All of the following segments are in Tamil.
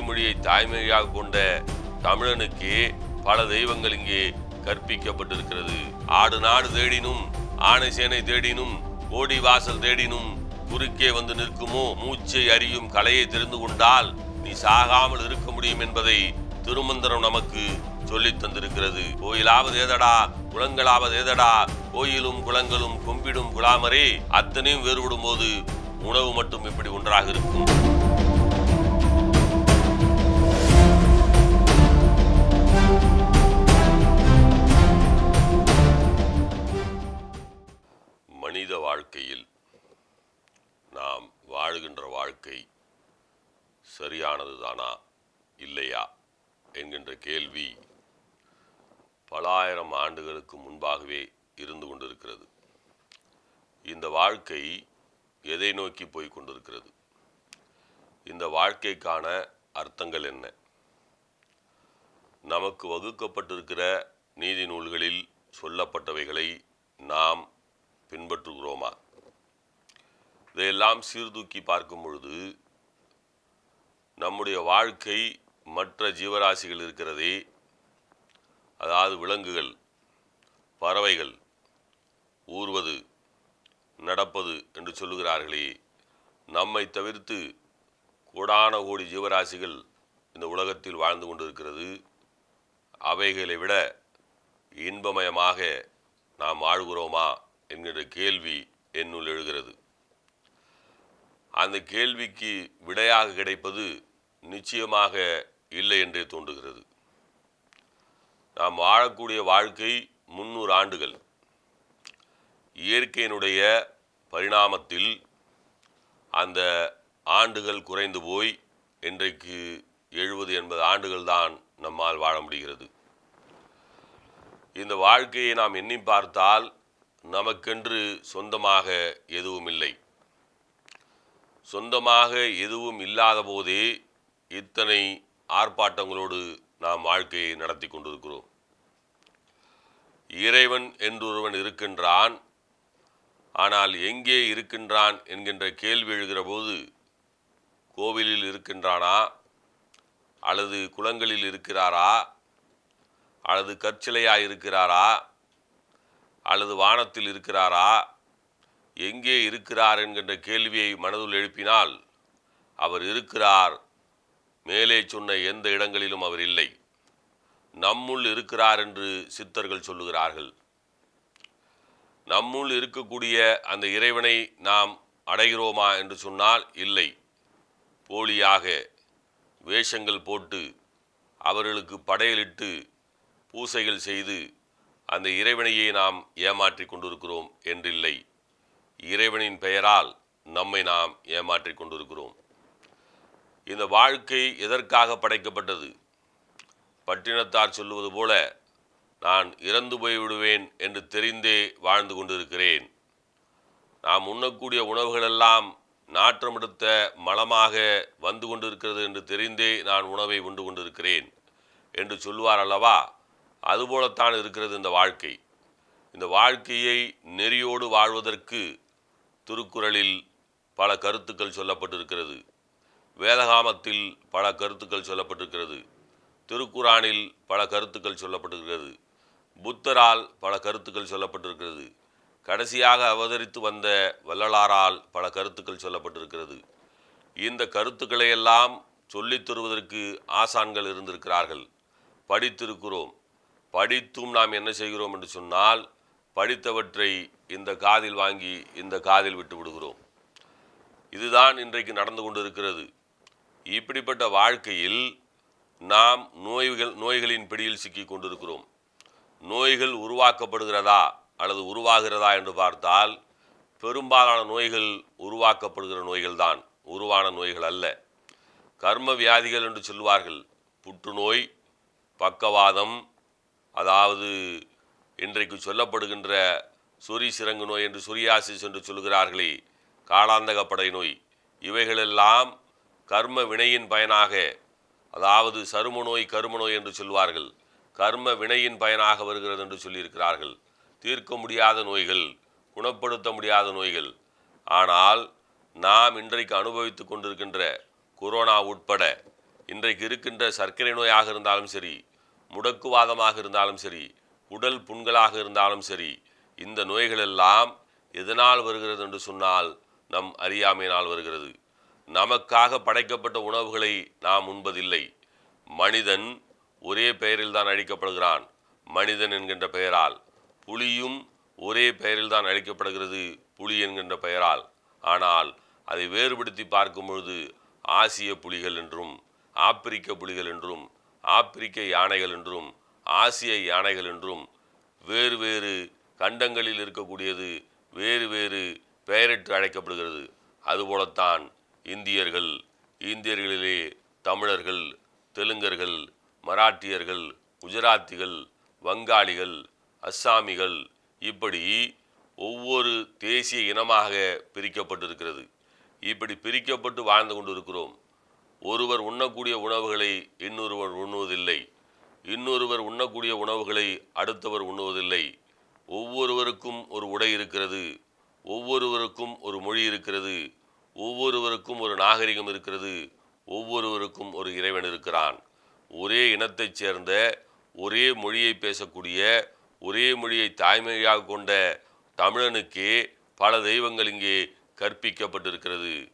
மொழியை தாய்மொழியாக கொண்ட தமிழனுக்கு பல தெய்வங்கள் இங்கே கற்பிக்கப்பட்டிருக்கிறது. ஆடு நாடு தேடினும் ஆணை சேனை தேடினும் கோடி வாசல் தேடினும் குறுக்கே வந்து நிற்குமோ? மூச்சை அறியும் கலையை தெரிந்து கொண்டால் நீ சாகாமல் இருக்க முடியும் என்பதை திருமந்திரம் நமக்கு சொல்லி தந்திருக்கிறது. கோயிலாவது ஏதடா குளங்களாவது ஏதடா கோயிலும் குளங்களும் கும்பிடும் குலாமரே அத்தனையும் வேறுபடும் போது உணவு மட்டும் இப்படி ஒன்றாக இருக்கும். வாழ்க்கையில் நாம் வாழுகின்ற வாழ்க்கை சரியானதுதானா? இல்லையா? என்கின்ற கேள்வி பலாயிரம் ஆண்டுகளுக்கு முன்பாகவே இருந்து கொண்டிருக்கிறது. இந்த வாழ்க்கை எதை நோக்கி போய் கொண்டிருக்கிறது? இந்த வாழ்க்கைக்கான அர்த்தங்கள் என்ன? நமக்கு வகுக்கப்பட்டிருக்கிற நீதி நூல்களில் சொல்லப்பட்டவைகளை நாம் பின்பற்றுகிறோமா? இதையெல்லாம் சீர்தூக்கி பார்க்கும் பொழுது நம்முடைய வாழ்க்கை மற்ற ஜீவராசிகள் இருக்கிறதே அதாவது விலங்குகள் பறவைகள் ஊர்வது நடப்பது என்று சொல்லுகிறார்களே நம்மை தவிர்த்து கோடான கோடி ஜீவராசிகள் இந்த உலகத்தில் வாழ்ந்து கொண்டிருக்கிறது. அவைகளை விட இன்பமயமாக நாம் வாழ்கிறோமா என்கிற கேள்வி என்னுள் எழுகிறது. அந்த கேள்விக்கு விடையாக கிடைப்பது நிச்சயமாக இல்லை என்றே தோன்றுகிறது. நாம் வாழக்கூடிய வாழ்க்கை முன்னூறு ஆண்டுகள். இயற்கையினுடைய பரிணாமத்தில் அந்த ஆண்டுகள் குறைந்து போய் இன்றைக்கு எழுபது எண்பது ஆண்டுகள் தான் நம்மால் வாழ முடிகிறது. இந்த வாழ்க்கையை நாம் எண்ணி பார்த்தால் நமக்கென்று சொந்தமாக எதுவும் இல்லை சொந்தமாக எதுவும் இல்லாத போதே இத்தனை ஆர்ப்பாட்டங்களோடு நாம் வாழ்க்கையை நடத்தி கொண்டிருக்கிறோம். இறைவன் என்றொருவன் இருக்கின்றான். ஆனால் எங்கே இருக்கின்றான் என்கின்ற கேள்வி எழுகிற போது கோவிலில் இருக்கின்றானா? அல்லது குளங்களில் இருக்கிறாரா? அல்லது கற்சிலையாக இருக்கிறாரா? அல்லது வானத்தில் இருக்கிறாரா? எங்கே இருக்கிறார் என்கின்ற கேள்வியை மனதில் எழுப்பினால் அவர் இருக்கிறார். மேலே சொன்ன எந்த இடங்களிலும் அவர் இல்லை. நம்முள் இருக்கிறார் என்று சித்தர்கள் சொல்லுகிறார்கள். நம்முள் இருக்கக்கூடிய அந்த இறைவனை நாம் அடைகிறோமா என்று சொன்னால் இல்லை. போலியாக வேஷங்கள் போட்டு அவர்களுக்கு படையலிட்டு பூசைகள் செய்து அந்த இறைவனையே நாம் ஏமாற்றி கொண்டிருக்கிறோம் என்றில்லை. இறைவனின் பெயரால் நம்மை நாம் ஏமாற்றிக் கொண்டிருக்கிறோம். இந்த வாழ்க்கை எதற்காக படைக்கப்பட்டது? பட்டினத்தார் சொல்லுவது போல நான் இறந்து போய் விடுவேன் என்று தெரிந்தே வாழ்ந்து கொண்டிருக்கிறேன். நாம் உண்ணக்கூடிய உணவுகளெல்லாம் நாற்றமெடுத்த மலமாக வந்து கொண்டிருக்கிறது என்று தெரிந்தே நான் உணவை உண்டு கொண்டிருக்கிறேன் என்று சொல்வார் அல்லவா? அதுபோலத்தான் இருக்கிறது இந்த வாழ்க்கை. இந்த வாழ்க்கையை நெறியோடு வாழ்வதற்கு திருக்குறளில் பல கருத்துக்கள் சொல்லப்பட்டிருக்கிறது. வேதகாமத்தில் பல கருத்துக்கள் சொல்லப்பட்டிருக்கிறது. திருக்குறானில் பல கருத்துக்கள் சொல்லப்பட்டிருக்கிறது. புத்தரால் பல கருத்துக்கள் சொல்லப்பட்டிருக்கிறது. கடைசியாக அவதரித்து வந்த வள்ளலாரால் பல கருத்துக்கள் சொல்லப்பட்டிருக்கிறது. இந்த கருத்துக்களை எல்லாம் சொல்லித் தருவதற்கு ஆசான்கள் இருந்திருக்கிறார்கள். படித்திருக்கிறோம். படித்தும் நாம் என்ன செய்கிறோம் என்று சொன்னால் படித்தவற்றை இந்த காதில் வாங்கி இந்த காதில் விட்டு விடுகிறோம். இதுதான் இன்றைக்கு நடந்து கொண்டிருக்கிறது. இப்படிப்பட்ட வாழ்க்கையில் நாம் நோய்கள் நோய்களின் பிடியில் சிக்கிக் கொண்டிருக்கிறோம். நோய்கள் உருவாக்கப்படுகிறதா அல்லது உருவாகிறதா என்று பார்த்தால் பெரும்பாலான நோய்கள் உருவாக்கப்படுகிற நோய்கள்தான். உருவான நோய்கள் அல்ல. கர்ம வியாதிகள் என்று சொல்வார்கள். புற்றுநோய் பக்கவாதம் அதாவது இன்றைக்கு சொல்லப்படுகின்ற சுரி சிரங்கு நோய் என்று சொரியாசிஸ் என்று சொல்கிறார்களே காலாந்தகப்படை நோய். இவைகளெல்லாம் கர்ம வினையின் பயனாக அதாவது சரும நோய் கரும நோய் என்று சொல்வார்கள். கர்ம வினையின் பயனாக வருகிறது என்று சொல்லியிருக்கிறார்கள். தீர்க்க முடியாத நோய்கள் குணப்படுத்த முடியாத நோய்கள். ஆனால் நாம் இன்றைக்கு அனுபவித்து கொண்டிருக்கின்ற கொரோனா உட்பட இன்றைக்கு இருக்கின்ற சர்க்கரை நோயாக இருந்தாலும் சரி முடக்குவாதமாக இருந்தாலும் சரி உடல் புண்களாக இருந்தாலும் சரி இந்த நோய்கள் எல்லாம் எதனால் வருகிறது என்று சொன்னால் நம் அறியாமையினால் வருகிறது. நமக்காக படைக்கப்பட்ட உணவுகளை நாம் உண்பதில்லை. மனிதன் ஒரே பெயரில் தான் அழிக்கப்படுகிறான். மனிதன் என்கின்ற பெயரால். புலியும் ஒரே பெயரில் தான் அழைக்கப்படுகிறது புலி என்கின்ற பெயரால். ஆனால் அதை வேறுபடுத்தி பார்க்கும் பொழுது ஆசிய புலிகள் என்றும் ஆப்பிரிக்க புலிகள் என்றும் ஆப்பிரிக்க யானைகள் என்றும் ஆசிய யானைகள் என்றும் வேறு வேறு கண்டங்களில் இருக்கக்கூடியது வேறு வேறு பெயரிட்டு அழைக்கப்படுகிறது. அதுபோலத்தான் இந்தியர்கள் இந்தியர்களிலே தமிழர்கள் தெலுங்கர்கள் மராட்டியர்கள் குஜராத்திகள் வங்காளிகள் அஸ்ஸாமிகள் இப்படி ஒவ்வொரு தேசிய இனமாக பிரிக்கப்பட்டிருக்கிறது. இப்படி பிரிக்கப்பட்டு வாழ்ந்து கொண்டிருக்கிறோம். ஒருவர் உண்ணக்கூடிய உணவுகளை இன்னொருவர் உண்ணுவதில்லை. இன்னொருவர் உண்ணக்கூடிய உணவுகளை அடுத்தவர் உண்ணுவதில்லை. ஒவ்வொருவருக்கும் ஒரு உடை இருக்கிறது. ஒவ்வொருவருக்கும் ஒரு மொழி இருக்கிறது. ஒவ்வொருவருக்கும் ஒரு நாகரிகம் இருக்கிறது. ஒவ்வொருவருக்கும் ஒரு இறைவன் இருக்கிறான். ஒரே இனத்தைச் சேர்ந்த ஒரே மொழியை பேசக்கூடிய ஒரே மொழியை தாய்மொழியாக கொண்ட தமிழனுக்கே பல தெய்வங்கள் இங்கே கற்பிக்கப்பட்டிருக்கிறது.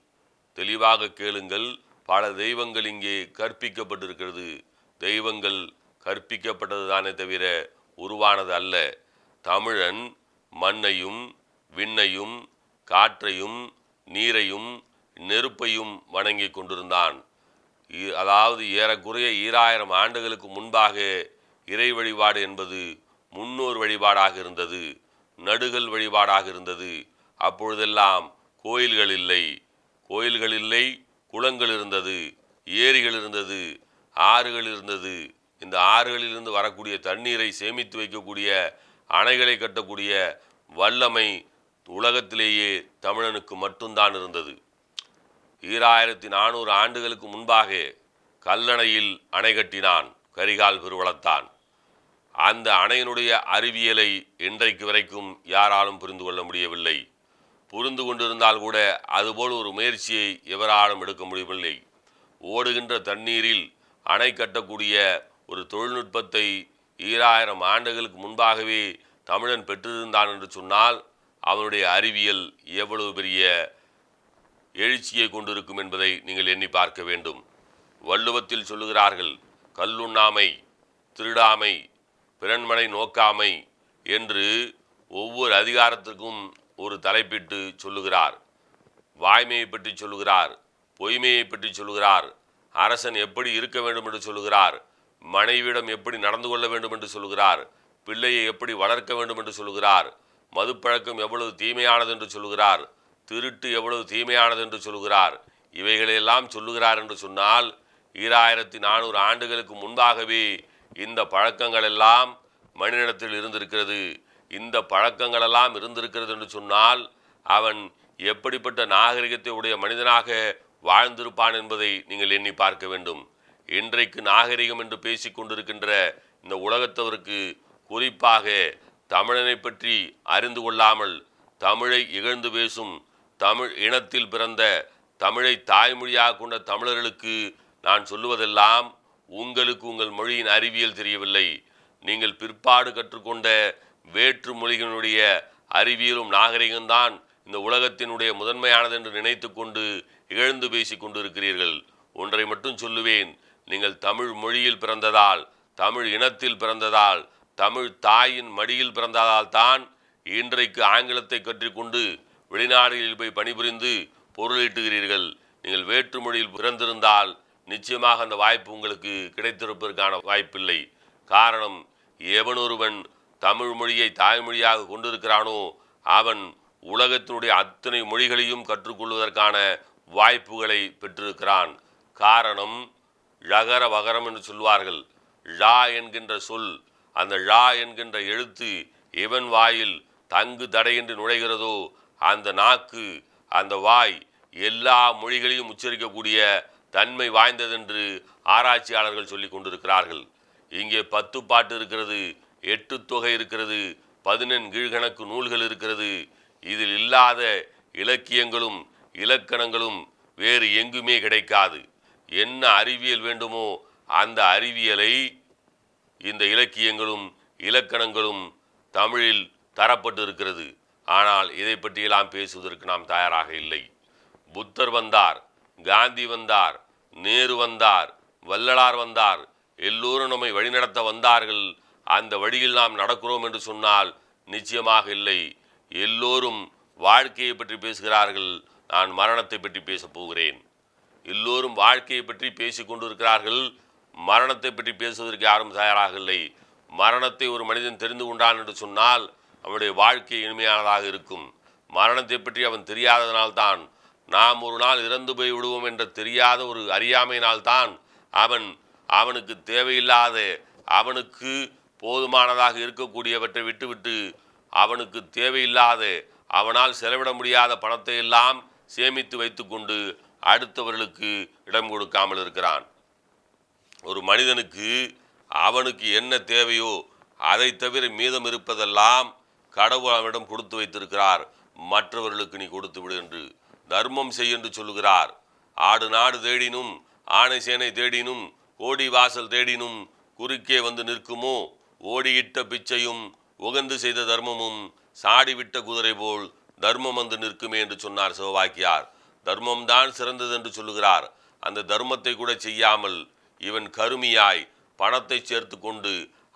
தெளிவாக கேளுங்கள் பல தெய்வங்கள் இங்கே கற்பிக்கப்பட்டிருக்கிறது. தெய்வங்கள் கற்பிக்கப்பட்டது தானே தவிர உருவானது அல்ல. தமிழன் மண்ணையும் விண்ணையும் காற்றையும் நீரையும் நெருப்பையும் வணங்கி கொண்டிருந்தான். இ- அதாவது ஏறக்குறைய ஈராயிரம் ஆண்டுகளுக்கு முன்பாக இறை வழிபாடு என்பது முன்னோர் வழிபாடாக இருந்தது நடுகள் வழிபாடாக இருந்தது. அப்பொழுதெல்லாம் கோயில்கள் இல்லை. கோயில்கள் இல்லை குளங்கள் இருந்தது ஏரிகள் இருந்தது ஆறுகள் இருந்தது. இந்த ஆறுகளிலிருந்து வரக்கூடிய தண்ணீரை சேமித்து வைக்கக்கூடிய அணைகளை கட்டக்கூடிய வல்லமை உலகத்திலேயே தமிழனுக்கு மட்டும்தான் இருந்தது. ஈராயிரத்தி நானூறு ஆண்டுகளுக்கு முன்பாக கல்லணையில் அணை கட்டினான் கரிகால் பெருவளத்தான். அந்த அணையினுடைய அறிவியலை இன்றைக்கு வரைக்கும் யாராலும் புரிந்து கொள்ள முடியவில்லை. புரிந்து கொண்டிருந்தால் கூட அதுபோல் ஒரு முயற்சியை எவராலும் எடுக்க முடியவில்லை. ஓடுகின்ற தண்ணீரில் அணை கட்டக்கூடிய ஒரு தொழில்நுட்பத்தை ஈராயிரம் ஆண்டுகளுக்கு முன்பாகவே தமிழன் பெற்றிருந்தான் என்று சொன்னால் அவனுடைய அறிவியல் எவ்வளவு பெரிய எழுச்சியை கொண்டிருக்கும் என்பதை நீங்கள் எண்ணி பார்க்க வேண்டும். வள்ளுவத்தில் சொல்லுகிறார்கள் கல்லுண்ணாமை திருடாமை பிறன்மனை நோக்காமை என்று ஒவ்வொரு அதிகாரத்துக்கும் ஒரு தலைப்பிட்டு சொல்லுகிறார். வாய்மையை பற்றி சொல்லுகிறார் பொய்மையை பற்றி சொல்லுகிறார் அரசன் எப்படி இருக்க வேண்டும் என்று சொல்லுகிறார் மனைவியிடம் எப்படி நடந்து கொள்ள வேண்டும் என்று சொல்லுகிறார்? பிள்ளையை எப்படி வளர்க்க வேண்டும் என்று சொல்லுகிறார்? மதுப்பழக்கம் எவ்வளவு தீமையானது என்று சொல்லுகிறார்? திருட்டு எவ்வளவு தீமையானது என்று சொல்லுகிறார்? இவைகளையெல்லாம் சொல்லுகிறார் என்று சொன்னால் ஈராயிரத்தி நானூறு ஆண்டுகளுக்கு முன்பாகவே இந்த பழக்கங்கள் எல்லாம் மனிதனிடத்தில் இருந்திருக்கிறது. இந்த பழக்கங்களெல்லாம் இருந்திருக்கிறது என்று சொன்னால் அவன் எப்படிப்பட்ட நாகரிகத்தை உடைய மனிதனாக வாழ்ந்திருப்பான் என்பதை நீங்கள் எண்ணி பார்க்க வேண்டும். இன்றைக்கு நாகரிகம் என்று பேசிக்கொண்டிருக்கின்ற இந்த உலகத்தவருக்கு குறிப்பாக தமிழனை பற்றி அறிந்து கொள்ளாமல் தமிழை இகழ்ந்து பேசும் தமிழ் இனத்தில் பிறந்த தமிழை தாய்மொழியாக கொண்ட தமிழர்களுக்கு நான் சொல்லுவதெல்லாம் உங்களுக்கு உங்கள் மொழியின் அறிவியல் தெரியவில்லை. நீங்கள் பிற்பாடு கற்றுக்கொண்ட வேற்று மொழிகளுடைய அறிவியலும் நாகரிகம்தான் இந்த உலகத்தினுடைய முதன்மையானது என்று நினைத்து கொண்டு இகழ்ந்து பேசிக் கொண்டிருக்கிறீர்கள். ஒன்றை மட்டும் சொல்லுவேன். நீங்கள் தமிழ் மொழியில் பிறந்ததால் தமிழ் இனத்தில் பிறந்ததால் தமிழ் தாயின் மடியில் பிறந்ததால் தான் இன்றைக்கு ஆங்கிலத்தை கற்றுக்கொண்டு வெளிநாடுகளில் போய் பணிபுரிந்து பொருளீட்டுகிறீர்கள் நீங்கள் வேற்று மொழியில் பிறந்திருந்தால் நிச்சயமாக அந்த வாய்ப்பு உங்களுக்கு கிடைத்திருப்பதற்கான வாய்ப்பில்லை. காரணம் எவனொருவன் தமிழ் மொழியை தாய்மொழியாக கொண்டிருக்கிறானோ அவன் உலகத்தினுடைய அத்தனை மொழிகளையும் கற்றுக்கொள்வதற்கான வாய்ப்புகளை பெற்றிருக்கிறான். காரணம் ழகர வகரம் என்று சொல்வார்கள் ழா என்கின்ற சொல் அந்த ழா என்கின்ற எழுத்து எவன் வாயில் தங்கு தடையின்றி நுழைகிறதோ அந்த நாக்கு அந்த வாய் எல்லா மொழிகளையும் உச்சரிக்கக்கூடிய தன்மை வாய்ந்ததென்று ஆராய்ச்சியாளர்கள் சொல்லி கொண்டிருக்கிறார்கள். இங்கே பத்து பாட்டு இருக்கிறது எட்டு தொகை இருக்கிறது பதினெண் கீழ்கணக்கு நூல்கள் இருக்கிறது. இதில் இல்லாத இலக்கியங்களும் இலக்கணங்களும் வேறு எங்குமே கிடைக்காது. என்ன அறிவியல் வேண்டுமோ அந்த அறிவியலை இந்த இலக்கியங்களும் இலக்கணங்களும் தமிழில் தரப்பட்டு இருக்கிறது ஆனால் இதை பற்றியெல்லாம் பேசுவதற்கு நாம் தயாராக இல்லை. புத்தர் வந்தார் காந்தி வந்தார் நேரு வந்தார் வள்ளலார் வந்தார் எல்லோரும் நம்மை வழிநடத்த வந்தார்கள். அந்த வழியில் நாம் நடக்கிறோம் என்று சொன்னால் நிச்சயமாக இல்லை. எல்லோரும் வாழ்க்கையை பற்றி பேசுகிறார்கள். நான் மரணத்தை பற்றி பேசப் போகிறேன். எல்லோரும் வாழ்க்கையை பற்றி பேசி கொண்டிருக்கிறார்கள். மரணத்தை பற்றி பேசுவதற்கு யாரும் தயாராக இல்லை மரணத்தை ஒரு மனிதன் தெரிந்து கொண்டான் என்று சொன்னால் அவனுடைய வாழ்க்கை இனிமையானதாக இருக்கும். மரணத்தை பற்றி அவன் தெரியாததனால்தான் நாம் ஒரு நாள் இறந்து போய் விடுவோம் என்ற தெரியாத ஒரு அறியாமையினால்தான் அவன் அவனுக்கு தேவையில்லாத அவனுக்கு போதுமானதாக இருக்கக்கூடியவற்றை விட்டுவிட்டு அவனுக்கு தேவையில்லாத அவனால் செலவிட முடியாத பணத்தை எல்லாம் சேமித்து வைத்துக்கொண்டு அடுத்தவர்களுக்கு இடம் கொடுக்காமல் இருக்கிறான். ஒரு மனிதனுக்கு அவனுக்கு என்ன தேவையோ அதை தவிர மீதம் இருப்பதெல்லாம் கடவுள் அவனிடம் கொடுத்து வைத்திருக்கிறார். மற்றவர்களுக்கு நீ கொடுத்து விடு என்று தர்மம் செய் என்று சொல்லுகிறார். ஆடு நாடு தேடினும் ஆணை சேனை தேடினும் கோடி வாசல் தேடினும் குறுக்கே வந்து நிற்குமோ? ஓடியிட்ட பிச்சையும் உகந்து செய்த தர்மமும் சாடிவிட்ட குதிரை போல் தர்மம் வந்து நிற்குமே என்று சொன்னார் சிவவாக்கியார் தர்மம் தான் சிறந்தது என்று சொல்லுகிறார். அந்த தர்மத்தை கூட செய்யாமல் இவன் கருமியாய் பணத்தை சேர்த்து கொண்டு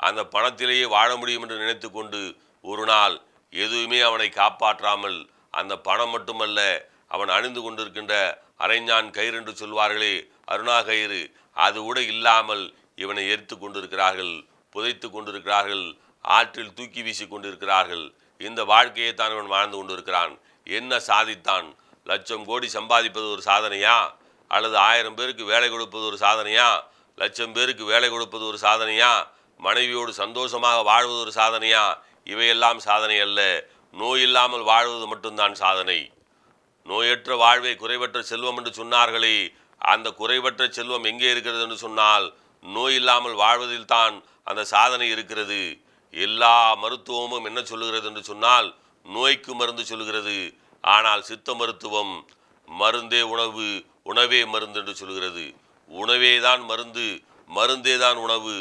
அந்த பணத்திலேயே வாழ முடியும் என்று நினைத்து கொண்டு ஒரு நாள் எதுவுமே அவனை காப்பாற்றாமல் அந்த பணம் மட்டுமல்ல அவன் அணிந்து கொண்டிருக்கின்ற அரைஞான் கயிறு என்று சொல்வார்களே அருணா கயிறு அது கூட இல்லாமல் இவனை எரித்து கொண்டிருக்கிறார்கள் புதைத்து கொண்டிருக்கிறார்கள் ஆற்றில் தூக்கி வீசி கொண்டிருக்கிறார்கள். இந்த வாழ்க்கையை தான் இவன் வாழ்ந்து கொண்டிருக்கிறான். என்ன சாதித்தான்? லட்சம் கோடி சம்பாதிப்பது ஒரு சாதனையா? அல்லது ஆயிரம் பேருக்கு வேலை கொடுப்பது ஒரு சாதனையா? லட்சம் பேருக்கு வேலை கொடுப்பது ஒரு சாதனையா? மனைவியோடு சந்தோஷமாக வாழ்வது ஒரு சாதனையா? இவையெல்லாம் சாதனை அல்ல. நோய் இல்லாமல் வாழ்வது மட்டும்தான் சாதனை. நோயற்ற வாழ்வை குறைவற்ற செல்வம் என்று சொன்னார்களே. அந்த குறைவற்ற செல்வம் எங்கே இருக்கிறது என்று சொன்னால் நோய் இல்லாமல் வாழ்வதில் தான் அந்த சாதனை இருக்கிறது. எல்லா மருத்துவமும் என்ன சொல்லுகிறது என்று சொன்னால் நோய்க்கு மருந்து சொல்லுகிறது. ஆனால் சித்த மருத்துவம் மருந்தே உணவு உணவே மருந்து என்று சொல்கிறது. உணவே தான் மருந்து மருந்தே தான் உணவு.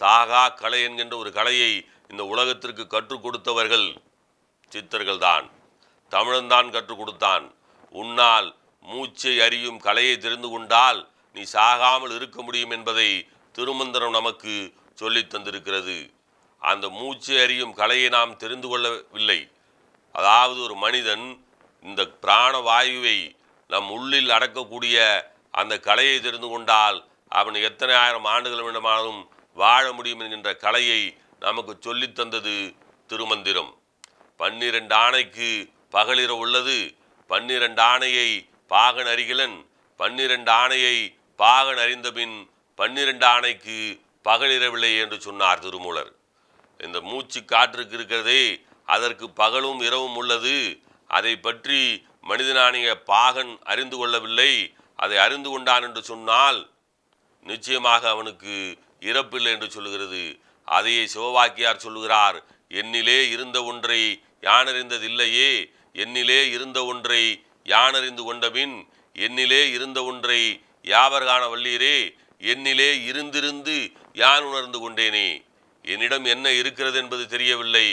சாகா கலை என்கின்ற ஒரு கலையை இந்த உலகத்திற்கு கற்றுக் கொடுத்தவர்கள் சித்தர்கள் தான் தமிழன்தான் கற்றுக் கொடுத்தான். உன்னால் மூச்சை அறியும் கலையை தெரிந்து கொண்டால் நீ சாகாமல் இருக்க முடியும் என்பதை திருமந்திரம் நமக்கு சொல்லித் தந்திருக்கிறது. அந்த மூச்சை அறியும் கலையை நாம் தெரிந்து கொள்ளவில்லை. அதாவது ஒரு மனிதன் இந்த பிராண வாயுவை நம் உள்ளில் அடக்கக்கூடிய அந்த கலையை தெரிந்து கொண்டால் அவன் எத்தனை ஆயிரம் ஆண்டுகள் வேண்டுமானாலும் வாழ முடியும் என்கின்ற கலையை நமக்கு சொல்லித் தந்தது திருமந்திரம். பன்னிரண்டு ஆணைக்கு பகலிர உள்ளது. பன்னிரண்டு ஆணையை பாகன் அறிகிலன். பன்னிரண்டு ஆணையை பாகன் அறிந்தபின் பன்னிரண்டு ஆணைக்கு பகலிரவில்லை என்று சொன்னார் திருமூலர். இந்த மூச்சு காற்றுக்கு இருக்கிறதே அதற்கு பகலும் இரவும் உள்ளது. அதை பற்றி மனிதனானிய பாகன் அறிந்து கொள்ளவில்லை. அதை அறிந்து கொண்டான் என்று சொன்னால் நிச்சயமாக அவனுக்கு இறப்பில்லை என்று சொல்லுகிறது. அதையே சிவவாக்கியார் சொல்லுகிறார். என்னிலே இருந்த ஒன்றை யானறிந்ததில்லையே. என்னிலே இருந்த ஒன்றை யானறிந்து கொண்டபின் என்னிலே இருந்த ஒன்றை யாவர் காண வல்லீரே. என்னிலே இருந்திருந்து யான் உணர்ந்து கொண்டேனே. என்னிடம் என்ன இருக்கிறது என்பது தெரியவில்லை.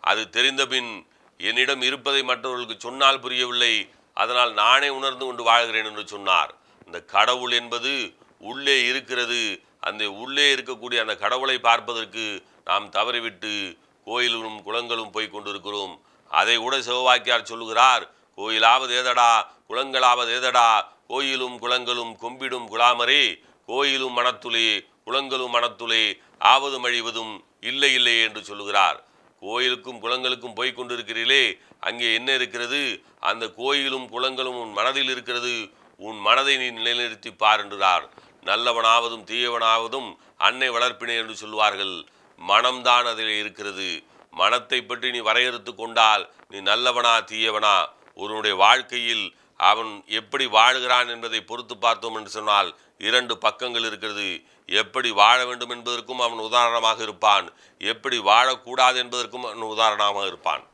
அது தெரிந்தபின் என்னிடம் இருப்பதை மற்றவர்களுக்கு சொன்னால் புரியவில்லை. அதனால் நானே உணர்ந்து கொண்டு வாழ்கிறேன் என்று சொன்னார். இந்த கடவுள் என்பது உள்ளே இருக்கிறது. அந்த உள்ளே இருக்கக்கூடிய அந்த கடவுளை பார்ப்பதற்கு நாம் தவறிவிட்டு கோயிலும் குளங்களும் போய் கொண்டிருக்கிறோம். அதை கூட சிவவாக்கியார் சொல்லுகிறார். கோயிலாவது ஏதடா குளங்களாவது ஏதடா கோயிலும் குளங்களும் கொம்பிடும் குலாமரே கோயிலும் மனத்துளே குளங்களும் மனத்துளே ஆவதும் அழிவதும் இல்லை இல்லை என்று சொல்லுகிறார். கோயிலுக்கும் குளங்களுக்கும் போய் கொண்டிருக்கிறீர்களே அங்கே என்ன இருக்கிறது? அந்த கோயிலும் குளங்களும் உன் மனதில் இருக்கிறது. உன் மனதை நீ நிலைநிறுத்தி பாருன்றார் நல்லவனாவதும் தீயவனாவதும் அன்னை வளர்ப்பினை என்று சொல்வார்கள் மனம்தான் அதில் இருக்கிறது. மனத்தை பற்றி நீ வரையறுத்து கொண்டால் நீ நல்லவனா தீயவனா? ஒருவனுடைய வாழ்க்கையில் அவன் எப்படி வாழுகிறான் என்பதை பொறுத்து பார்த்தோம் என்று சொன்னால் இரண்டு பக்கங்கள் இருக்கிறது. எப்படி வாழ வேண்டும் என்பதற்கும் அவன் உதாரணமாக இருப்பான். எப்படி வாழக்கூடாது என்பதற்கும் அவன் உதாரணமாக இருப்பான்.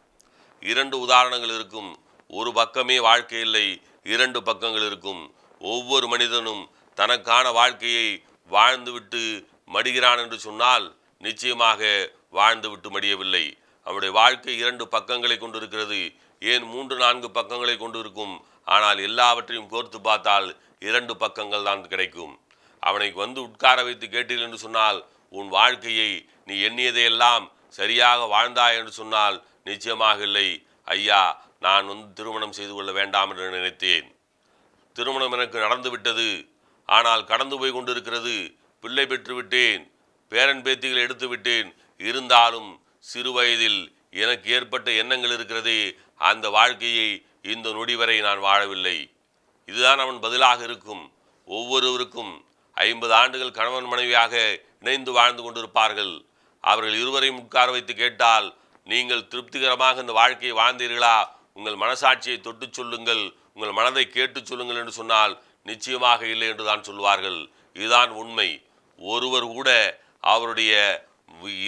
இரண்டு உதாரணங்கள் இருக்கும். ஒரு பக்கமே வாழ்க்கை இல்லை இரண்டு பக்கங்கள் இருக்கும். ஒவ்வொரு மனிதனும் தனக்கான வாழ்க்கையை வாழ்ந்துவிட்டு மடிகிறான் என்று சொன்னால் நிச்சயமாக வாழ்ந்துவிட்டு மடியவில்லை. அவனுடைய வாழ்க்கை இரண்டு பக்கங்களை கொண்டிருக்கிறது. ஏன் மூன்று நான்கு பக்கங்களை கொண்டிருக்கும்? ஆனால் எல்லாவற்றையும் கோர்த்து பார்த்தால் இரண்டு பக்கங்கள் தான் கிடைக்கும். அவனை வந்து உட்கார வைத்து கேட்டீர்கள் என்று சொன்னால் உன் வாழ்க்கையை நீ எண்ணியதையெல்லாம் சரியாக வாழ்ந்தாய் என்று சொன்னால் நிச்சயமாக இல்லை. ஐயா நான் வந்து திருமணம் செய்து கொள்ள வேண்டாம் என்று நினைத்தேன். திருமணம் எனக்கு நடந்துவிட்டது ஆனால் கடந்து போய் கொண்டிருக்கிறது. பிள்ளை பெற்று விட்டேன். பேரன் பேத்திகளை எடுத்து விட்டேன். இருந்தாலும் சிறு வயதில் எனக்கு ஏற்பட்ட எண்ணங்கள் இருக்கிறதே. அந்த வாழ்க்கையை இந்த நொடி வரை நான் வாழவில்லை. இதுதான் அவன் பதிலாக இருக்கும். ஒவ்வொருவருக்கும் ஐம்பது ஆண்டுகள் கணவன் மனைவியாக இணைந்து வாழ்ந்து கொண்டிருப்பார்கள். அவர்கள் இருவரையும் உட்கார வைத்து கேட்டால் நீங்கள் திருப்திகரமாக இந்த வாழ்க்கையை வாழ்ந்தீர்களா? உங்கள் மனசாட்சியை தொட்டு சொல்லுங்கள். உங்கள் மனதை கேட்டு சொல்லுங்கள் என்று சொன்னால் நிச்சயமாக இல்லை என்று தான் சொல்வார்கள் இதுதான் உண்மை. ஒருவர் கூட அவருடைய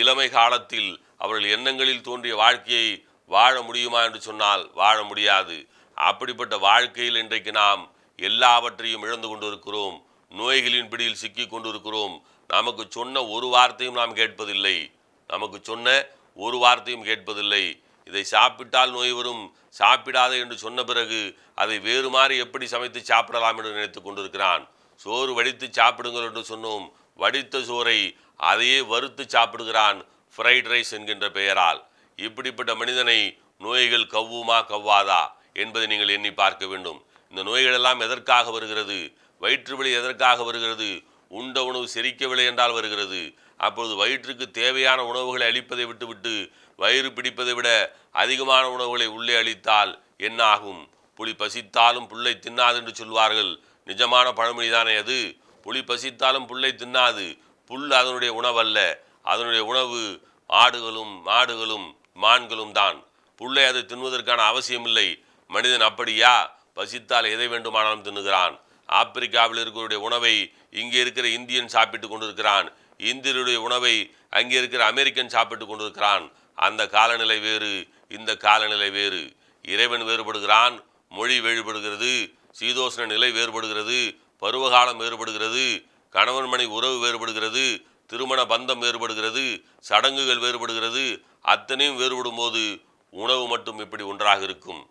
இளமை காலத்தில் அவர்கள் எண்ணங்களில் தோன்றிய வாழ்க்கையை வாழ முடியுமா என்று சொன்னால் வாழ முடியாது. அப்படிப்பட்ட வாழ்க்கையில் இன்றைக்கு நாம் எல்லாவற்றையும் இழந்து கொண்டிருக்கிறோம். நோய்களின் பிடியில் சிக்கி கொண்டிருக்கிறோம். நமக்கு சொன்ன ஒரு வார்த்தையும் நாம் கேட்பதில்லை. நமக்கு சொன்ன ஒரு வார்த்தையும் கேட்பதில்லை. இதை சாப்பிட்டால் நோய் வரும். சாப்பிடாதே என்று சொன்ன பிறகு அதை வேறு மாதிரி எப்படி சமைத்து சாப்பிடலாம் என்று நினைத்து கொண்டிருக்கிறான். சோறு வடித்து சாப்பிடுங்கள் என்று சொன்னோம். வடித்த சோறை அதையே வறுத்து சாப்பிடுகிறான் ஃப்ரைட் ரைஸ் என்கின்ற பெயரால். இப்படிப்பட்ட மனிதனை நோய்கள் கவ்வுமா கவ்வாதா என்பதை நீங்கள் எண்ணி பார்க்க வேண்டும். இந்த நோய்கள் எல்லாம் எதற்காக வருகிறது? வயிற்று வலி எதற்காக வருகிறது? உண்ட உணவு செரிக்கவில்லை என்றால் வருகிறது. அப்பொழுது வயிற்றுக்கு தேவையான உணவுகளை அளிப்பதை விட்டுவிட்டு வயிறு பிடிப்பதை விட அதிகமான உணவுகளை உள்ளே அளித்தால் என்ன ஆகும் புலி பசித்தாலும் புல்லை தின்னாது என்று சொல்வார்கள். நிஜமான பழமொழிதானே அது? புலி பசித்தாலும் புல்லை தின்னாது. புல் அதனுடைய உணவல்ல. அதனுடைய உணவு ஆடுகளும் மாடுகளும் மான்களும் தான். புல்லை அது தின்வதற்கான அவசியமில்லை. மனிதன் அப்படியா? பசித்தால் எதை வேண்டுமானாலும் தின்னுகிறான். ஆப்பிரிக்காவில் இருக்கிறவருடைய உணவை இங்கே இருக்கிற இந்தியன் சாப்பிட்டு கொண்டிருக்கிறான். இந்தியருடைய உணவை அங்கே இருக்கிற அமெரிக்கன் சாப்பிட்டு கொண்டிருக்கிறான். அந்த காலநிலை வேறு இந்த காலநிலை வேறு. இறைவன் வேறுபடுகிறான் மொழி வேறுபடுகிறது சீதோஷ்ண நிலை வேறுபடுகிறது பருவகாலம் வேறுபடுகிறது கணவன் மனை உறவு வேறுபடுகிறது திருமண பந்தம் வேறுபடுகிறது சடங்குகள் வேறுபடுகிறது. அத்தனையும் வேறுபடும் போது உணவு மட்டும் இப்படி ஒன்றாக இருக்கும்.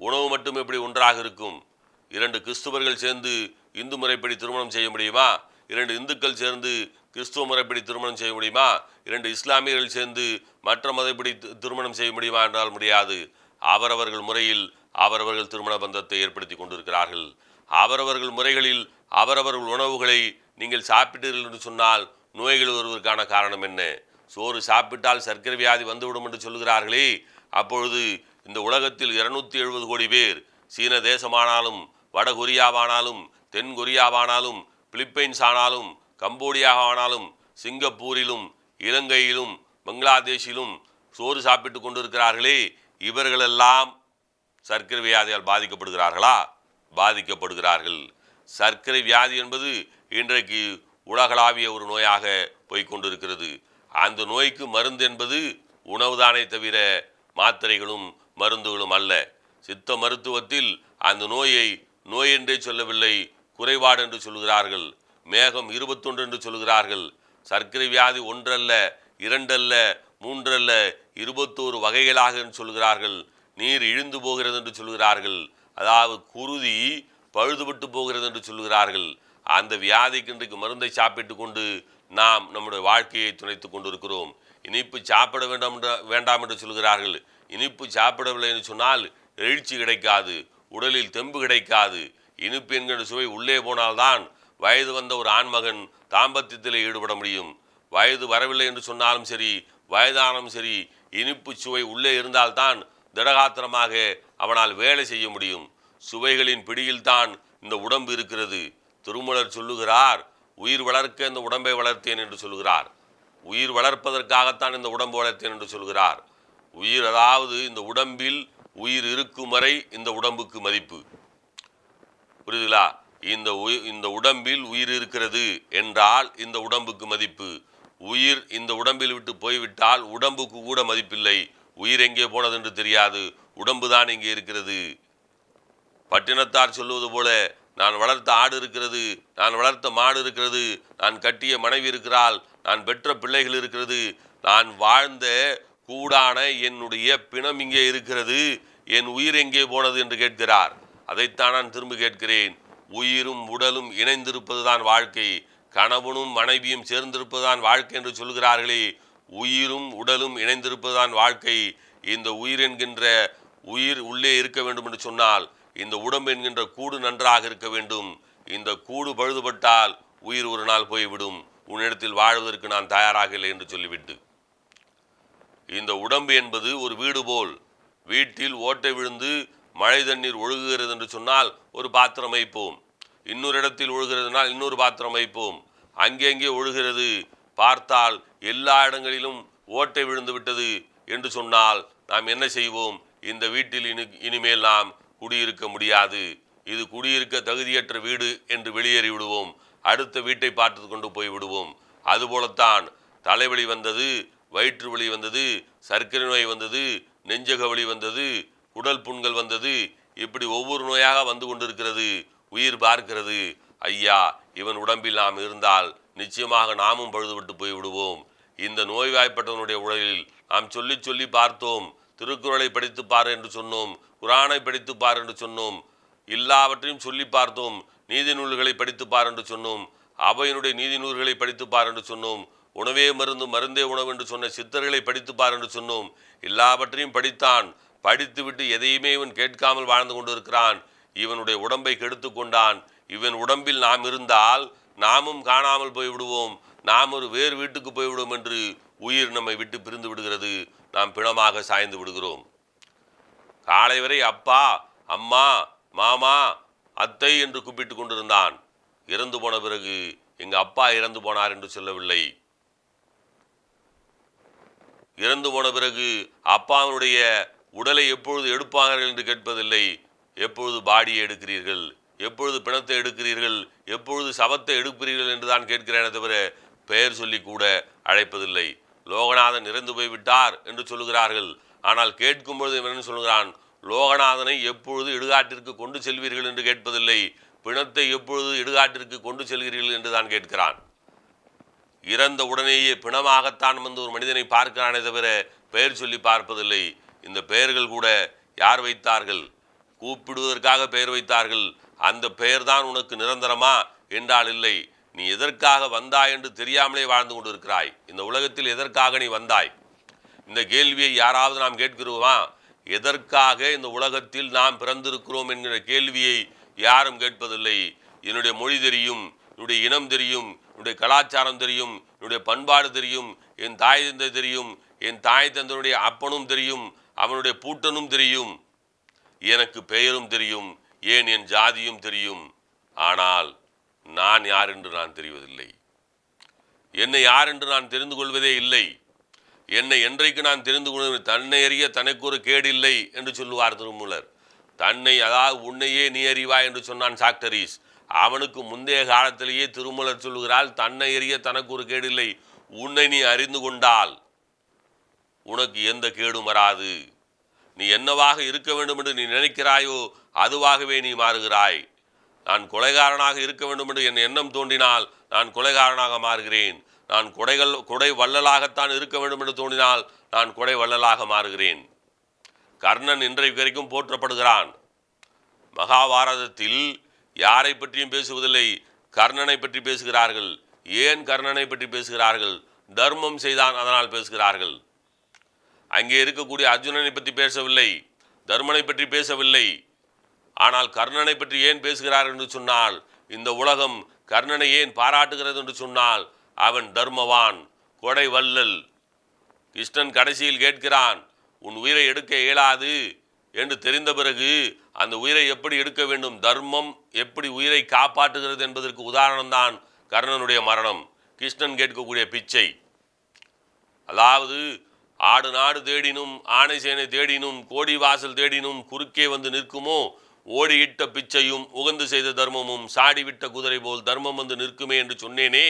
உணவு மட்டும் எப்படி ஒன்றாக இருக்கும்? இரண்டு கிறிஸ்துவர்கள் சேர்ந்து இந்து முறைப்படி திருமணம் செய்ய முடியுமா? இரண்டு இந்துக்கள் சேர்ந்து கிறிஸ்துவ முறைப்படி திருமணம் செய்ய முடியுமா? இரண்டு இஸ்லாமியர்கள் சேர்ந்து மற்ற மதப்படி தி- திருமணம் செய்ய முடியுமா என்றால் முடியாது. அவரவர்கள் முறையில் அவரவர்கள் திருமண பந்தத்தை ஏற்படுத்தி கொண்டிருக்கிறார்கள். அவரவர்கள் முறைகளில் அவரவர்கள் உணவுகளை நீங்கள் சாப்பிட்டீர்கள் என்று சொன்னால் நோய்கள் வருவதற்கான காரணம் என்ன? சோறு சாப்பிட்டால் சர்க்கரை வியாதி வந்துவிடும் என்று சொல்கிறார்களே அப்பொழுது இந்த உலகத்தில் இருநூத்தி எழுபது கோடி பேர் சீன தேசமானாலும் வட கொரியாவானாலும் தென் கொரியாவானாலும் பிலிப்பைன்ஸ் ஆனாலும் கம்போடியாவானாலும் சிங்கப்பூரிலும் இலங்கையிலும் பங்களாதேஷிலும் சோறு சாப்பிட்டு கொண்டிருக்கிறார்களே இவர்களெல்லாம் சர்க்கரை வியாதியால் பாதிக்கப்படுகிறார்களா? பாதிக்கப்படுகிறார்கள். சர்க்கரை வியாதி என்பது இன்றைக்கு உலகளாவிய ஒரு நோயாக போய்க் கொண்டிருக்கிறது. அந்த நோய்க்கு மருந்து என்பது உணவுதானே தவிர மாத்திரைகளும் மருந்துகளும் அல்ல. சித்த மருத்துவத்தில் அந்த நோயை நோய் என்றே சொல்லவில்லை குறைபாடு என்று சொல்கிறார்கள். மேகம் இருபத்தொன்று என்று சொல்கிறார்கள். சர்க்கரை வியாதி ஒன்றல்ல இரண்டல்ல மூன்றல்ல இருபத்தோரு வகைகளாக என்று சொல்கிறார்கள். நீர் இழுந்து போகிறது என்று சொல்கிறார்கள். அதாவது குருதி பழுதுபட்டு போகிறது என்று சொல்கிறார்கள். அந்த வியாதிக்கு இன்றைக்கு மருந்தை சாப்பிட்டு கொண்டு நாம் நம்முடைய வாழ்க்கையை துணைத்துக் கொண்டிருக்கிறோம். இனிப்பு சாப்பிட வேண்டாம் என்று- வேண்டாம் என்று சொல்கிறார்கள். இனிப்பு சாப்பிடவில்லை என்று சொன்னால் எழுச்சி கிடைக்காது உடலில் தெம்பு கிடைக்காது. இனிப்பு என்கிற சுவை உள்ளே போனால்தான் வயது வந்த ஒரு ஆண்மகன் தாம்பத்தியத்தில் ஈடுபட முடியும். வயது வரவில்லை என்று சொன்னாலும் சரி வயதானாலும் சரி இனிப்பு சுவை உள்ளே இருந்தால்தான் திடகாத்திரமாக அவனால் வேலை செய்ய முடியும். சுவைகளின் பிடியில்தான் இந்த உடம்பு இருக்கிறது. திருமலர் சொல்லுகிறார் உயிர் வளர்க்க இந்த உடம்பை வளர்த்தேன் என்று சொல்கிறார் உயிர் வளர்ப்பதற்காகத்தான் இந்த உடம்பு வளர்த்தேன் என்று சொல்கிறார் உயிர் அதாவது இந்த உடம்பில் உயிர் இருக்கும் வரை இந்த உடம்புக்கு மதிப்பு. புரியுதுங்களா? இந்த இந்த உடம்பில் உயிர் இருக்கிறது என்றால் இந்த உடம்புக்கு மதிப்பு. உயிர் இந்த உடம்பில் விட்டு போய்விட்டால் உடம்புக்கு கூட மதிப்பில்லை. உயிர் எங்கே போனது என்று தெரியாது. உடம்பு தான் இங்கே இருக்கிறது. பட்டினத்தார் சொல்லுவது போல நான் வளர்த்த ஆடு இருக்கிறது நான் வளர்த்த மாடு இருக்கிறது நான் கட்டிய மனைவி இருக்கிறாள் நான் பெற்ற பிள்ளைகள் இருக்கிறது நான் வாழ்ந்த கூடான என்னுடைய பிணம் இங்கே இருக்கிறது என் உயிர் எங்கே போனது என்று கேட்கிறார். அதைத்தான் நான் திரும்ப கேட்கிறேன். உயிரும் உடலும் இணைந்திருப்பதுதான் வாழ்க்கை. கணவனும் மனைவியும் சேர்ந்திருப்பதுதான் வாழ்க்கை என்று சொல்கிறார்களே. உயிரும் உடலும் இணைந்திருப்பதுதான் வாழ்க்கை. இந்த உயிர் என்கின்ற உயிர் உள்ளே இருக்க வேண்டும் என்று சொன்னால் இந்த உடம்பு என்கின்ற கூடு நன்றாக இருக்க வேண்டும். இந்த கூடு பழுதுபட்டால் உயிர் ஒரு நாள் போய்விடும். உன்னிடத்தில் வாழ்வதற்கு நான் தயாராக இல்லை என்று சொல்லிவிட்டு. இந்த உடம்பு என்பது ஒரு வீடு போல். வீட்டில் ஓட்டை விழுந்து மழை தண்ணீர் ஒழுகுகிறது என்று சொன்னால் ஒரு பாத்திரம் வைப்போம். இன்னொரு இடத்தில் ஒழுகிறதுனால் இன்னொரு பாத்திரம் வைப்போம். அங்கங்கே ஒழுகிறது. பார்த்தால் எல்லா இடங்களிலும் ஓட்டை விழுந்து விட்டது என்று சொன்னால் நாம் என்ன செய்வோம்? இந்த வீட்டில் இனி இனிமேல் நாம் குடியிருக்க முடியாது. இது குடியிருக்க தகுதியற்ற வீடு என்று வெளியேறி விடுவோம். அடுத்த வீட்டை பார்த்து கொண்டு போய் விடுவோம். அதுபோலத்தான் தலைவலி வந்தது வயிற்று வலி வந்தது சர்க்கரை நோய் வந்தது நெஞ்சக வலி வந்தது உடல் புண்கள் வந்தது இப்படி ஒவ்வொரு நோயாக வந்து கொண்டிருக்கிறது உயிர் பார்க்கிறது. ஐயா இவன் உடம்பில் நாம் இருந்தால் நிச்சயமாக நாமும் பழுதுபட்டு போய் விடுவோம் இந்த நோய்வாய்ப்பட்டவனுடைய உடலில் நாம் சொல்லி சொல்லி பார்த்தோம். திருக்குறளை படித்து பார் என்று சொன்னோம். குரானை படித்து பார் என்று சொன்னோம். எல்லாவற்றையும் சொல்லி பார்த்தோம். நீதி நூல்களை படித்து பார் என்று சொன்னோம். அவையினுடைய நீதி நூல்களை படித்து பார் என்று சொன்னோம். உணவே மருந்து மருந்தே உணவு என்று சொன்ன சித்தர்களை படித்துப்பார் என்று சொன்னோம். எல்லாவற்றையும் படித்தான். படித்துவிட்டு எதையுமே இவன் கேட்காமல் வாழ்ந்து கொண்டிருக்கிறான். இவனுடைய உடம்பை கெடுத்து கொண்டான். இவன் உடம்பில் நாம் இருந்தால் நாமும் காணாமல் போய் விடுவோம் நாம் ஒரு வேறு வீட்டுக்கு போய்விடுவோம் என்று உயிர் நம்மை விட்டு பிரிந்து விடுகிறது. நாம் பிணமாக சாய்ந்து விடுகிறோம். காலை வரை அப்பா அம்மா மாமா அத்தை என்று கூப்பிட்டு கொண்டிருந்தான். இறந்து போன பிறகு எங்கள் அப்பா இறந்து போனார் என்று சொல்லவில்லை. இறந்து போன பிறகு அப்பாவினுடைய உடலை எப்பொழுது எடுப்பார்கள் என்று கேட்பதில்லை. எப்பொழுது பாடியை எடுக்கிறீர்கள்? எப்பொழுது பிணத்தை எடுக்கிறீர்கள்? எப்பொழுது சவத்தை எடுப்பீர்கள் என்று தான் கேட்கிறேனே தவிர பெயர் சொல்லி கூட அழைப்பதில்லை. லோகநாதன் இறந்து போய்விட்டார் என்று சொல்லுகிறார்கள். ஆனால் கேட்கும்பொழுது என்ன சொல்கிறான் லோகநாதனை எப்பொழுது இடுகாட்டிற்கு கொண்டு செல்வீர்கள் என்று கேட்பதில்லை. பிணத்தை எப்பொழுது இடுகாட்டிற்கு கொண்டு செல்கிறீர்கள் என்று தான் கேட்கிறான். இறந்த உடனேயே பிணமாகத்தான் வந்து ஒரு மனிதனை பார்க்கிறானே தவிர பெயர் சொல்லி பார்ப்பதில்லை. இந்த பெயர்கள் கூட யார் வைத்தார்கள்? கூப்பிடுவதற்காக பெயர் வைத்தார்கள். அந்த பெயர்தான் உனக்கு நிரந்தரமா? என்றால் இல்லை. நீ எதற்காக வந்தாய் என்று தெரியாமலே வாழ்ந்து கொண்டிருக்கிறாய். இந்த உலகத்தில் எதற்காக நீ வந்தாய்? இந்த கேள்வியை யாராவது நாம் கேட்கிறோமா? எதற்காக இந்த உலகத்தில் நாம் பிறந்திருக்கிறோம் என்கிற கேள்வியை யாரும் கேட்பதில்லை. என்னுடைய மொழி தெரியும் என்னுடைய இனம் தெரியும் என்னுடைய கலாச்சாரம் தெரியும் என்னுடைய பண்பாடு தெரியும் என் தாய் தந்தை தெரியும் என் தாய் தந்தனுடைய அப்பனும் தெரியும் அவனுடைய பூட்டனும் தெரியும். எனக்கு பெயரும் தெரியும் ஏன் என் ஜாதியும் தெரியும். ஆனால் நான் யார் என்று நான் தெரிவதில்லை. என்னை யார் என்று நான் தெரிந்து கொள்வதே இல்லை. என்னை என்றைக்கு நான் தெரிந்து கொள்வது தன்னை அறிய தனக்கு ஒரு கேடு இல்லை என்று சொல்லுவார் திருமூலர். தன்னை அதாவது உன்னையே நீ அறிவாய் என்று சொன்னான் சாக்டரிஸ். அவனுக்கு முந்தைய காலத்திலேயே திருமலர் சொல்லுகிறாள் தன்னை எரிய தனக்கு ஒரு கேடில்லை உன்னை நீ அறிந்து கொண்டால் உனக்கு எந்த கேடும் வராது. நீ என்னவாக இருக்க வேண்டும் என்று நீ நினைக்கிறாயோ அதுவாகவே நீ மாறுகிறாய். நான் கொலைகாரனாக இருக்க வேண்டும் என்று என் எண்ணம் தோன்றினால் நான் கொலைகாரனாக மாறுகிறேன். நான் கொடைகள் கொடை வள்ளலாகத்தான் இருக்க வேண்டும் என்று தோன்றினால் நான் கொடை வள்ளலாக மாறுகிறேன். கர்ணன் இன்றைக்கு வரைக்கும் போற்றப்படுகிறான். மகாபாரதத்தில் யாரை பற்றியும் பேசுவதில்லை கர்ணனை பற்றி பேசுகிறார்கள். ஏன் கர்ணனை பற்றி பேசுகிறார்கள்? தர்மம் செய்தான் அதனால் பேசுகிறார்கள். அங்கே இருக்கக்கூடிய அர்ஜுனனை பற்றி பேசவில்லை தர்மனை பற்றி பேசவில்லை. ஆனால் கர்ணனை பற்றி ஏன் பேசுகிறார் என்று சொன்னால் இந்த உலகம் கர்ணனை ஏன் பாராட்டுகிறது என்று சொன்னால் அவன் தர்மவான் கொடை வல்லல் கிருஷ்ணன் கடைசியில் கேட்கிறான் உன் உயிரை எடுக்க இயலாது என்று தெரிந்த பிறகு அந்த உயிரை எப்படி எடுக்க வேண்டும்? தர்மம் எப்படி உயிரை காப்பாற்றுகிறது என்பதற்கு உதாரணம்தான் கர்ணனுடைய மரணம். கிருஷ்ணன் கேட்கக்கூடிய பிச்சை. அதாவது ஆடு நாடு தேடினும் ஆணை சேனை தேடினும் கோடி வாசல் தேடினும் குறுக்கே வந்து நிற்குமோ? ஓடியிட்ட பிச்சையும் உகந்து செய்த தர்மமும் சாடிவிட்ட குதிரை போல் தர்மம் வந்து நிற்குமே என்று சொன்னேனே.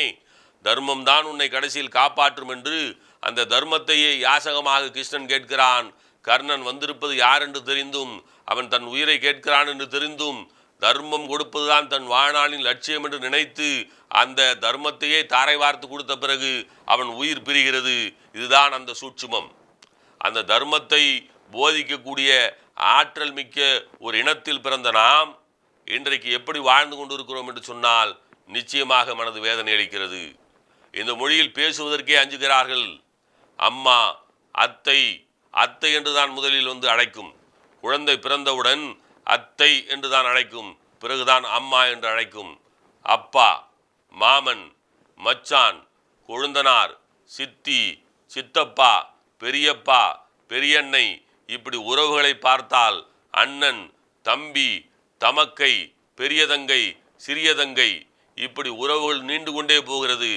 தர்மம் தான் உன்னை கடைசியில் காப்பாற்றும் என்று அந்த தர்மத்தையே யாசகமாக கிருஷ்ணன் கேட்கிறான். கர்ணன் வந்திருப்பது யார் என்று தெரிந்தும் அவன் தன் உயிரை கேட்கிறான் என்று தெரிந்தும் தர்மம் கொடுப்பதுதான் தன் வாழ்நாளின் லட்சியம் என்று நினைத்து அந்த தர்மத்தையே தாரை வார்த்து கொடுத்த பிறகு அவன் உயிர் பிரிகிறது. இதுதான் அந்த சூட்சுமம். அந்த தர்மத்தை போதிக்கக்கூடிய ஆற்றல் மிக்க ஒரு இனத்தில் பிறந்த நாம் இன்றைக்கு எப்படி வாழ்ந்து கொண்டிருக்கிறோம் என்று சொன்னால் நிச்சயமாக மனது வேதனை அளிக்கிறது. இந்த மொழியில் பேசுவதற்கே அஞ்சுகிறார்கள். அம்மா அத்தை அத்தை என்று தான் முதலில் வந்து அழைக்கும். குழந்தை பிறந்தவுடன் அத்தை என்று தான் அழைக்கும் பிறகுதான் அம்மா என்று அழைக்கும். அப்பா மாமன் மச்சான் கொழுந்தனார் சித்தி சித்தப்பா பெரியப்பா பெரியண்ணை இப்படி உறவுகளை பார்த்தால் அண்ணன் தம்பி தமக்கை பெரியதங்கை சிறியதங்கை இப்படி உறவுகள் நீண்டு கொண்டே போகிறது.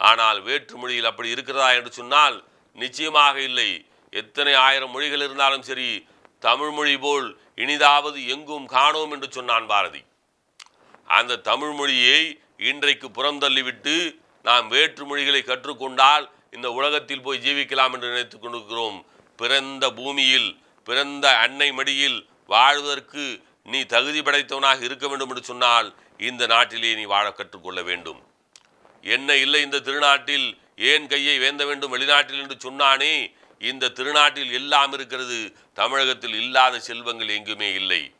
ஆனால் வேற்று மொழியில் அப்படி இருக்கிறதா என்று சொன்னால் நிச்சயமாக இல்லை. எத்தனை ஆயிரம் மொழிகள் இருந்தாலும் சரி தமிழ்மொழி போல் இனிதாவது எங்கும் காணோம் என்று சொன்னான் பாரதி. அந்த தமிழ்மொழியை இன்றைக்கு புறந்தள்ளிவிட்டு நாம் வேற்று மொழிகளை கற்றுக்கொண்டால் இந்த உலகத்தில் போய் ஜீவிக்கலாம் என்று நினைத்துக் கொண்டிருக்கிறோம். பிறந்த பூமியில் பிறந்த அன்னை மடியில் வாழ்வதற்கு நீ தகுதி படைத்தவனாக இருக்க வேண்டும் என்று சொன்னால் இந்த நாட்டிலே நீ வாழ கற்றுக்கொள்ள வேண்டும். என்ன இல்லை இந்த திருநாட்டில் ஏன் கையை வேந்த வேண்டும் வெளிநாட்டில் என்று சொன்னானே இந்த திருநாட்டில் எல்லாம் இருக்கிறது தமிழகத்தில் இல்லாத செல்வங்கள் எங்குமே இல்லை.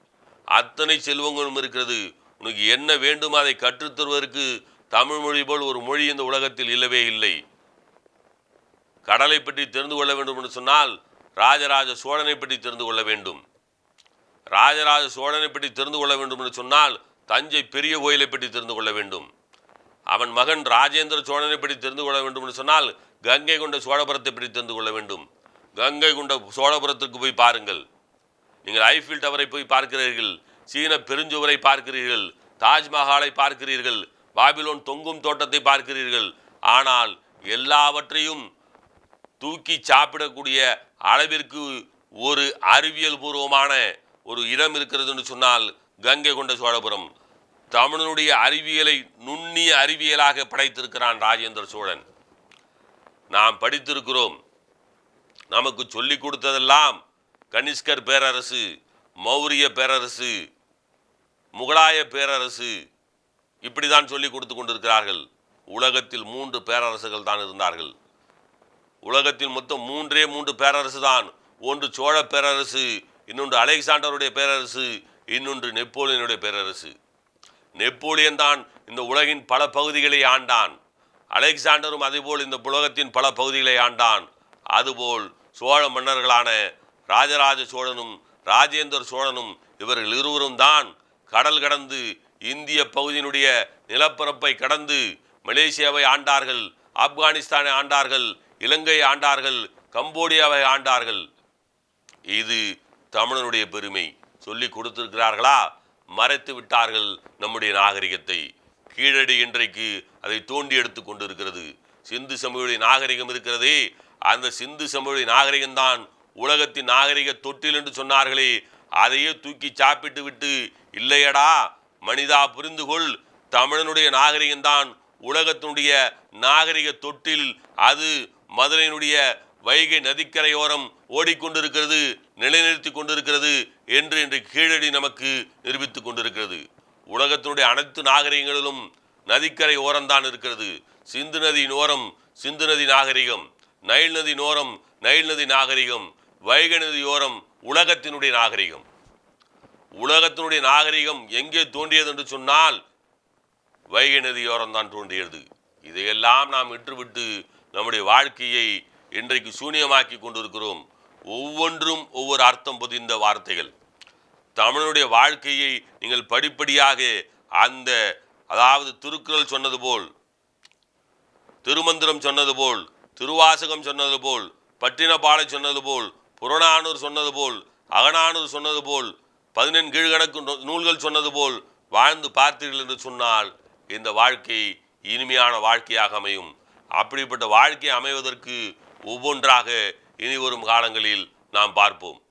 அத்தனை செல்வங்களும் இருக்கிறது. உனக்கு என்ன வேண்டுமோ அதை கற்றுத் தருவதற்கு தமிழ் மொழி போல் ஒரு மொழி இந்த உலகத்தில் இல்லவே இல்லை. கடலை பற்றி தெரிந்து கொள்ள வேண்டும் என்று சொன்னால் ராஜராஜ சோழனை பற்றி தெரிந்து கொள்ள வேண்டும். ராஜராஜ சோழனை பற்றி தெரிந்து கொள்ள வேண்டும் என்று சொன்னால் தஞ்சை பெரிய கோயிலை பற்றி தெரிந்து கொள்ள வேண்டும். அவன் மகன் ராஜேந்திர சோழனை பற்றி தெரிந்து கொள்ள வேண்டும் என்று சொன்னால் கங்கை கொண்ட சோழபுரத்தை பற்றி வந்து கொள்ள வேண்டும்? கங்கை கொண்ட சோழபுரத்திற்கு போய் பாருங்கள். நீங்கள் ஐஃபில் டவரை போய் பார்க்கிறீர்கள் சீன பெருஞ்சுவரை பார்க்கிறீர்கள் தாஜ்மஹாலை பார்க்கிறீர்கள் பாபிலோன் தொங்கும் தோட்டத்தை பார்க்கிறீர்கள். ஆனால் எல்லாவற்றையும் தூக்கி சாப்பிடக்கூடிய அளவிற்கு ஒரு அறிவியல் பூர்வமான ஒரு இடம் இருக்கிறதுன்னு சொன்னால் கங்கை கொண்ட சோழபுரம். தமிழனுடைய அறிவியலை நுண்ணிய அறிவியலாக படைத்திருக்கிறான் ராஜேந்திர சோழன். நாம் படித்திருக்கிறோம். நமக்கு சொல்லிக் கொடுத்ததெல்லாம் கனிஷ்கர் பேரரசு மௌரிய பேரரசு முகலாய பேரரசு இப்படி தான் சொல்லிக் கொடுத்து கொண்டிருக்கிறார்கள். உலகத்தில் மூன்று பேரரசுகள் தான் இருந்தார்கள். உலகத்தில் மொத்தம் மூன்றே மூன்று பேரரசு தான். ஒன்று சோழ பேரரசு இன்னொன்று அலெக்சாண்டருடைய பேரரசு இன்னொன்று நெப்போலியனுடைய பேரரசு. நெப்போலியன் தான் இந்த உலகின் பல பகுதிகளை ஆண்டான். அலெக்சாண்டரும் அதேபோல் இந்த புலகத்தின் பல பகுதிகளை ஆண்டான். அதுபோல் சோழ மன்னர்களான ராஜராஜ சோழனும் ராஜேந்திர சோழனும் இவர்கள் இருவரும் தான் கடல் கடந்து இந்திய பகுதியினுடைய நிலப்பரப்பை கடந்து மலேசியாவை ஆண்டார்கள் ஆப்கானிஸ்தானை ஆண்டார்கள் இலங்கையை ஆண்டார்கள் கம்போடியாவை ஆண்டார்கள். இது தமிழனுடைய பெருமை. சொல்லி கொடுத்திருக்கிறார்களா? மறைத்து விட்டார்கள் நம்முடைய நாகரிகத்தை. கீழடி இன்றைக்கு அதை தோண்டி எடுத்து கொண்டிருக்கிறது. சிந்து சமவெளி நாகரிகம் இருக்கிறதே. அந்த சிந்து சமவெளி நாகரிகம்தான் உலகத்தின் நாகரிக தொட்டில் என்று சொன்னார்களே. அதையே தூக்கி சாப்பிட்டு விட்டு இல்லையடா மனிதா புரிந்து கொள் தமிழனுடைய நாகரிகம்தான் உலகத்தினுடைய நாகரிக தொட்டில். அது மதுரையினுடைய வைகை நதிக்கரையோரம் ஓடிக்கொண்டிருக்கிறது நிலைநிறுத்தி கொண்டிருக்கிறது என்று இன்று கீழடி நமக்கு நிரூபித்து கொண்டிருக்கிறது. உலகத்தினுடைய அனைத்து நாகரிகங்களிலும் நதிக்கரை ஓரம்தான் இருக்கிறது. சிந்து நதியின் ஓரம் சிந்து நதி நாகரிகம் நைல் நதி ஓரம் நைல் நதி நாகரிகம் வைகை நதி ஓரம் உலகத்தினுடைய நாகரிகம். உலகத்தினுடைய நாகரிகம் எங்கே தோன்றியது என்று சொன்னால் வைகை நதியோரம் தான் தோன்றியது. இதையெல்லாம் நாம் விட்டுவிட்டு நம்முடைய வாழ்க்கையை இன்றைக்கு சூனியமாக்கி கொண்டிருக்கிறோம். ஒவ்வொன்றும் ஒவ்வொரு அர்த்தம் பொதிந்த வார்த்தைகள். தமிழனுடைய வாழ்க்கையை நீங்கள் படிப்படியாக அந்த அதாவது திருக்குறள் சொன்னது போல் திருமந்திரம் சொன்னது போல் திருவாசகம் சொன்னது போல் பட்டினப்பாலை சொன்னது போல் புறநானூர் சொன்னது போல் அகநானூர் சொன்னது போல் பதினெண் கீழ்கணக்கு நூ- நூல்கள் சொன்னது போல் வாழ்ந்து பார்த்தீர்கள் என்று சொன்னால் இந்த வாழ்க்கை இனிமையான வாழ்க்கையாக அமையும். அப்படிப்பட்ட வாழ்க்கை அமைவதற்கு ஒவ்வொன்றாக இனி வரும் காலங்களில் நாம் பார்ப்போம்.